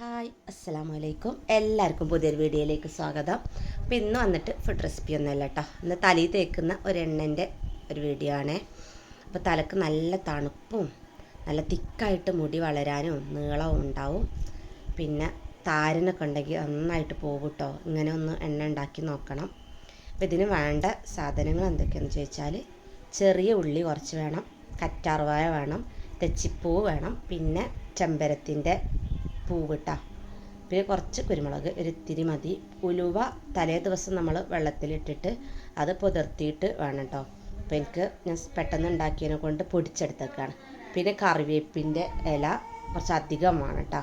Hi അസ്സലാമു അലൈക്കും എല്ലാവർക്കും പുതിയൊരു വീഡിയോയിലേക്ക് സ്വാഗതം. അപ്പോൾ ഇന്ന് വന്നിട്ട് ഫുഡ് റെസിപ്പി ഒന്നുമല്ല കേട്ടോ ഇന്ന് തലയിൽ തേക്കുന്ന ഒരു എണ്ണന്റെ ഒരു വീഡിയോ ആണേ. അപ്പോൾ തലക്ക് നല്ല തണുപ്പും നല്ല തിക്കായിട്ട് മുടി വളരാനും നീളവും ഉണ്ടാവും. പിന്നെ താരനൊക്കെ ഉണ്ടെങ്കിൽ നന്നായിട്ട് പോകും കേട്ടോ ഇങ്ങനെ ഒന്ന് എണ്ണ ഉണ്ടാക്കി നോക്കണം. അപ്പോൾ ഇതിന് വേണ്ട സാധനങ്ങൾ എന്തൊക്കെയാണെന്ന് ചോദിച്ചാൽ ചെറിയ ഉള്ളി കുറച്ച് വേണം കറ്റാർവായ വേണം തെച്ചിപ്പൂ വേണം പിന്നെ ചെമ്പരത്തിന്റെ പൂവിട്ട. പിന്നെ കുറച്ച് കുരുമുളക് ഒരു ഇത്തിരി മതി. ഉലുവ തലേ ദിവസം നമ്മൾ വെള്ളത്തിലിട്ടിട്ട് അത് പുതിർത്തിയിട്ട് വേണം കേട്ടോ അപ്പോൾ എനിക്ക് ഞാൻ പെട്ടെന്ന് ഉണ്ടാക്കിയതിനെ കൊണ്ട് പൊടിച്ചെടുത്തേക്കാണ്. പിന്നെ കറിവേപ്പിന്റെ ഇല കുറച്ച് അധികം വേണം കേട്ടോ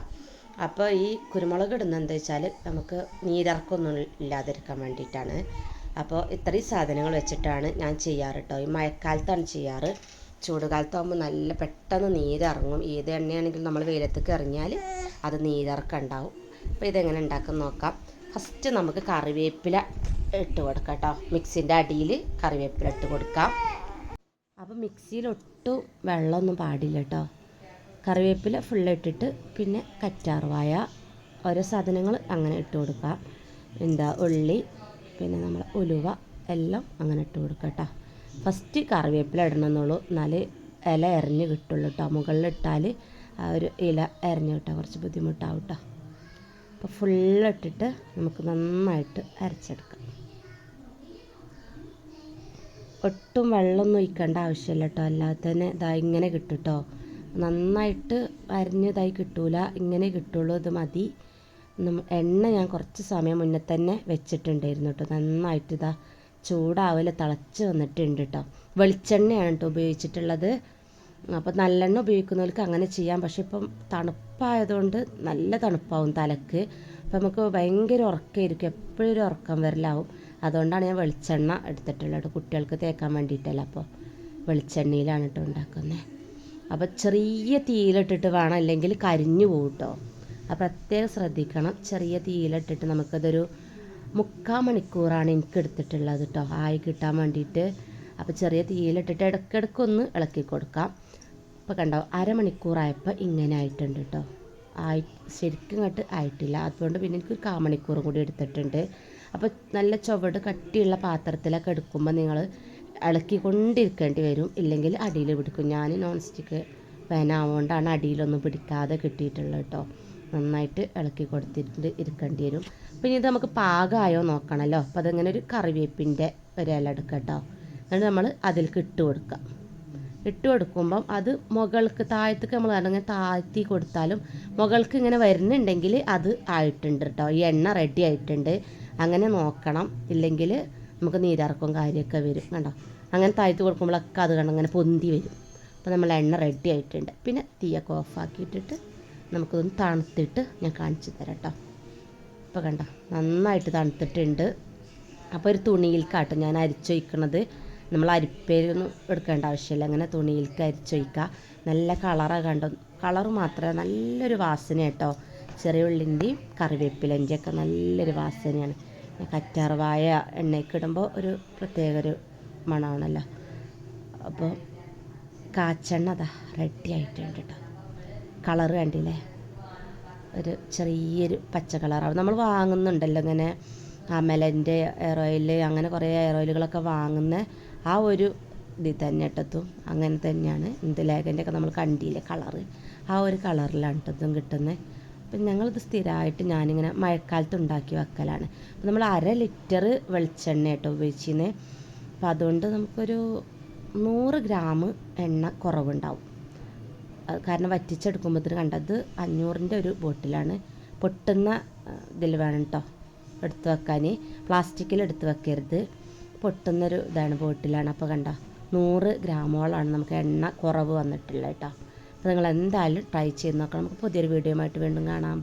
അപ്പോൾ ഈ കുരുമുളക് ഇടുന്നത് എന്താ വെച്ചാൽ നമുക്ക് നീരിറക്കൊന്നും ഇല്ലാതിരിക്കാൻ വേണ്ടിയിട്ടാണ്. അപ്പോൾ ഇത്രയും സാധനങ്ങൾ വെച്ചിട്ടാണ് ഞാൻ ചെയ്യാറ് കേട്ടോ ഈ മഴക്കാലത്താണ് ചെയ്യാറ്. ചൂടുകാലത്താകുമ്പോൾ നല്ല പെട്ടെന്ന് നീരിറങ്ങും. ഏത് എണ്ണയാണെങ്കിലും നമ്മൾ വെയിലത്തേക്ക് എറിഞ്ഞാൽ അത് നീരിറക്കം അപ്പോൾ ഇതെങ്ങനെ ഉണ്ടാക്കാൻ നോക്കാം. ഫസ്റ്റ് നമുക്ക് കറിവേപ്പില ഇട്ട് കൊടുക്കാം കേട്ടോ മിക്സിന്റെ അടിയിൽ കറിവേപ്പില ഇട്ട് കൊടുക്കാം. അപ്പോൾ മിക്സിയിൽ ഒട്ടും വെള്ളമൊന്നും പാടില്ല കേട്ടോ കറിവേപ്പില ഫുൾ ഇട്ടിട്ട് പിന്നെ കറ്റാർവായ ഓരോ സാധനങ്ങൾ അങ്ങനെ ഇട്ട് കൊടുക്കാം. എന്താ ഉള്ളി പിന്നെ നമ്മൾ ഉലുവ എല്ലാം അങ്ങനെ ഇട്ട് കൊടുക്കാം കേട്ടോ. ഫസ്റ്റ് കറിവേപ്പില ഇടണമെന്നുള്ളൂ. എന്നാലേ ഇല എറിഞ്ഞ് കിട്ടുള്ളൂ കേട്ടോ മുകളിലിട്ടാൽ ആ ഒരു ഇല എറിഞ്ഞ് കിട്ടാൻ കുറച്ച് ബുദ്ധിമുട്ടാവും കേട്ടോ അപ്പോൾ ഫുള്ളിട്ടിട്ട് നമുക്ക് നന്നായിട്ട് അരച്ചെടുക്കാം. ഒട്ടും വെള്ളമൊന്നും ഒഴിക്കേണ്ട ആവശ്യമില്ല കേട്ടോ അല്ലാതെ തന്നെ ഇതാ ഇങ്ങനെ കിട്ടും കേട്ടോ നന്നായിട്ട് അരിഞ്ഞതായി കിട്ടൂല. ഇങ്ങനെ കിട്ടുള്ളൂ ഇത് മതി. എണ്ണ ഞാൻ കുറച്ച് സമയം മുന്നേ തന്നെ വെച്ചിട്ടുണ്ടായിരുന്നു കേട്ടോ നന്നായിട്ട് ഇതാ ചൂടാവില്ല തിളച്ച് വന്നിട്ടുണ്ട് കേട്ടോ വെളിച്ചെണ്ണയാണ് കേട്ടോ ഉപയോഗിച്ചിട്ടുള്ളത്. അപ്പോൾ നല്ലെണ്ണ ഉപയോഗിക്കുന്നവർക്ക് അങ്ങനെ ചെയ്യാം. പക്ഷെ ഇപ്പം തണുപ്പായതുകൊണ്ട് നല്ല തണുപ്പാവും തലക്ക്. അപ്പം നമുക്ക് ഭയങ്കര ഉറക്കമായിരിക്കും എപ്പോഴും ഒരു ഉറക്കം വരലാവും. അതുകൊണ്ടാണ് ഞാൻ വെളിച്ചെണ്ണ എടുത്തിട്ടുള്ളത് കുട്ടികൾക്ക് തേക്കാൻ വേണ്ടിയിട്ടല്ല. അപ്പോൾ വെളിച്ചെണ്ണയിലാണ് കേട്ടോ ഉണ്ടാക്കുന്നത് അപ്പോൾ ചെറിയ തീയിലിട്ടിട്ട് വേണം. അല്ലെങ്കിൽ കരിഞ്ഞു പോകും കേട്ടോ അപ്പോൾ പ്രത്യേകം ശ്രദ്ധിക്കണം. ചെറിയ തീയിലിട്ടിട്ട് നമുക്കതൊരു മുക്കാൽ മണിക്കൂറാണ് എനിക്ക് എടുത്തിട്ടുള്ളത് കേട്ടോ ആയി കിട്ടാൻ വേണ്ടിയിട്ട്. അപ്പോൾ ചെറിയ തീയിലിട്ടിട്ട് ഇടയ്ക്കിടയ്ക്ക് ഒന്ന് ഇളക്കി കൊടുക്കാം. അപ്പോൾ കണ്ടോ അരമണിക്കൂറായപ്പോൾ ഇങ്ങനെ ആയിട്ടുണ്ട് കേട്ടോ ആയി ശരിക്കും ഇങ്ങോട്ട് ആയിട്ടില്ല. അതുകൊണ്ട് പിന്നെ എനിക്ക് കാ മണിക്കൂറും കൂടി എടുത്തിട്ടുണ്ട്. അപ്പോൾ നല്ല ചുവട് കട്ടിയുള്ള പാത്രത്തിലൊക്കെ എടുക്കുമ്പോൾ നിങ്ങൾ ഇളക്കി കൊണ്ടിരിക്കേണ്ടി വരും. ഇല്ലെങ്കിൽ അടിയിൽ പിടിക്കും. ഞാൻ നോൺ സ്റ്റിക്ക് പാനാവുകൊണ്ടാണ് അടിയിലൊന്നും പിടിക്കാതെ കിട്ടിയിട്ടുള്ളത് കേട്ടോ നന്നായിട്ട് ഇളക്കി കൊടുത്തിട്ട് ഇരിക്കേണ്ടി വരും. പിന്നെ ഇത് നമുക്ക് പാകമായോ നോക്കണമല്ലോ അപ്പോൾ അതിങ്ങനെ ഒരു കറിവേപ്പിന്റെ ഒരു ഇല എടുക്കുക കേട്ടോ. എന്നിട്ട് നമ്മൾ അതിലേക്ക് ഇട്ട് കൊടുക്കുക ഇട്ട് കൊടുക്കുമ്പം അത് മുകൾക്ക് താഴത്തേക്ക് നമ്മൾ അങ്ങനെ താഴ്ത്തി കൊടുത്താലും മുകൾക്ക് ഇങ്ങനെ വരുന്നുണ്ടെങ്കിൽ അത് ആയിട്ടുണ്ട് കേട്ടോ. ഈ എണ്ണ റെഡി ആയിട്ടുണ്ട്. അങ്ങനെ നോക്കണം. ഇല്ലെങ്കിൽ നമുക്ക് നീരിറക്കും കാര്യമൊക്കെ വരും കണ്ടോ. അങ്ങനെ താഴ്ത്തി കൊടുക്കുമ്പോഴൊക്കെ അത് കണ്ടങ്ങനെ പൊന്തി വരും. അപ്പോൾ നമ്മൾ എണ്ണ റെഡി ആയിട്ടുണ്ട്. പിന്നെ തീയൊക്കെ ഓഫാക്കിയിട്ടിട്ട് നമുക്കൊന്ന് തണുത്തിട്ട് ഞാൻ കാണിച്ചു തരാം കേട്ടോ. ഇപ്പോൾ കണ്ട നന്നായിട്ട് തണുത്തിട്ടുണ്ട്. അപ്പോൾ ഒരു തുണിയിൽക്കാട്ടോ ഞാൻ അരിച്ചൊഴിക്കണത്. നമ്മൾ അരിപ്പേരൊന്നും എടുക്കേണ്ട ആവശ്യമില്ല അങ്ങനെ തുണിയിലേക്ക് അരിച്ചൊഴിക്കുക. നല്ല കളറാണ് കണ്ടോ കളറ് മാത്രമേ നല്ലൊരു വാസന കേട്ടോ ചെറിയ ഉള്ളിന്റെയും കറിവേപ്പിലന്റെയും നല്ലൊരു വാസനയാണ്. കറ്റാർവായ എണ്ണയ്ക്ക് ഇടുമ്പോൾ ഒരു പ്രത്യേക ഒരു മണമാണല്ലോ. അപ്പോൾ കാച്ചെണ്ണ അതാ റെഡി ആയിട്ടുണ്ട് കേട്ടോ. കളറ് കണ്ടില്ലേ? ഒരു ചെറിയൊരു പച്ച കളറാണ് നമ്മൾ വാങ്ങുന്നുണ്ടല്ലോ ഇങ്ങനെ. അമലന്റെ എയർ ഓയിൽ അങ്ങനെ കുറേ എയർ ഓയിലുകളൊക്കെ വാങ്ങുന്ന ആ ഒരു ഇതിൽ തന്നെ ഇട്ടതും അങ്ങനെ തന്നെയാണ് ഇന്ദുലേഖന്റെ ഒക്കെ നമ്മൾ കണ്ടില്ലേ കളറ്. ആ ഒരു കളറിലാണ് ഇട്ടതും കിട്ടുന്നത് അപ്പം ഞങ്ങളിത് സ്ഥിരമായിട്ട് ഞാനിങ്ങനെ മഴക്കാലത്ത് ഉണ്ടാക്കി വെക്കലാണ്. അപ്പം നമ്മൾ അര ലിറ്റർ വെളിച്ചെണ്ണ കേട്ടോ ഉപയോഗിച്ചിരുന്നത് അപ്പം അതുകൊണ്ട് നമുക്കൊരു നൂറ് ഗ്രാം എണ്ണ കുറവുണ്ടാവും. കാരണം വറ്റിച്ചെടുക്കുമ്പോഴത്തേന് കണ്ടത് അഞ്ഞൂറിന്റെ ഒരു ബോട്ടിലാണ്. പൊട്ടുന്ന ഇതിൽ വേണം കേട്ടോ എടുത്ത് വെക്കാൻ പ്ലാസ്റ്റിക്കിൽ എടുത്ത് വെക്കരുത്. പൊട്ടുന്നൊരു ഇതാണ് ബോട്ടിലാണ്. അപ്പോൾ കണ്ടോ നൂറ് ഗ്രാമോളാണ് നമുക്ക് എണ്ണ കുറവ് വന്നിട്ടുള്ളത് കേട്ടോ അപ്പോൾ നിങ്ങൾ എന്തായാലും ട്രൈ ചെയ്ത് നോക്കണം. നമുക്ക് പുതിയൊരു വീഡിയോ ആയിട്ട് വീണ്ടും കാണാം.